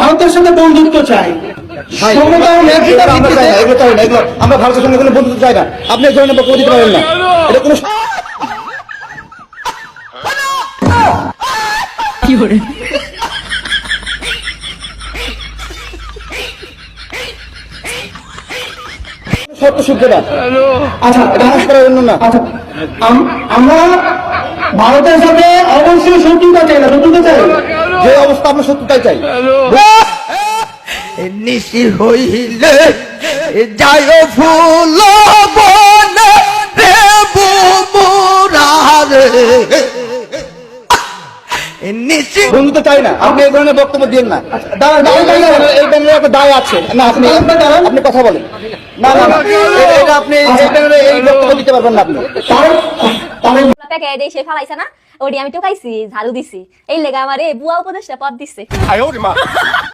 ভারতের সাথে বন্ধুত্ব চাই। আমরা ভারতের সঙ্গে কোনো বন্ধুত্ব চাই না। আপনি এই ধরনের বক্তব্য দিতে পারেন না। এটা কোনো সত্য আচ্ছা এটা করার জন্য না। আচ্ছা আমরা ভারতের সাথে অবশ্যই শত্রুতা চাই না শত্রুতা চাই অবস্থা আমরা সত্যতাই চাই। নিশি হইলে যায় ফুল বনে রে বুমুরারে নিশি চাই না আপনি এই ধরনের বক্তব্য দিন না। এই একটা দায় আছে। না আপনি কথা বলেন। না না আপনি এই ব্যানারে এই বক্তব্য দিতে পারবেন না আপনি। প্যাকে দিয়ে সে ফালাইছে না ওটি আমি টোকাইছি ঝাড়ু দিছি। এই লেগে আমার বুয়া উপদেশটা পদ দিছে।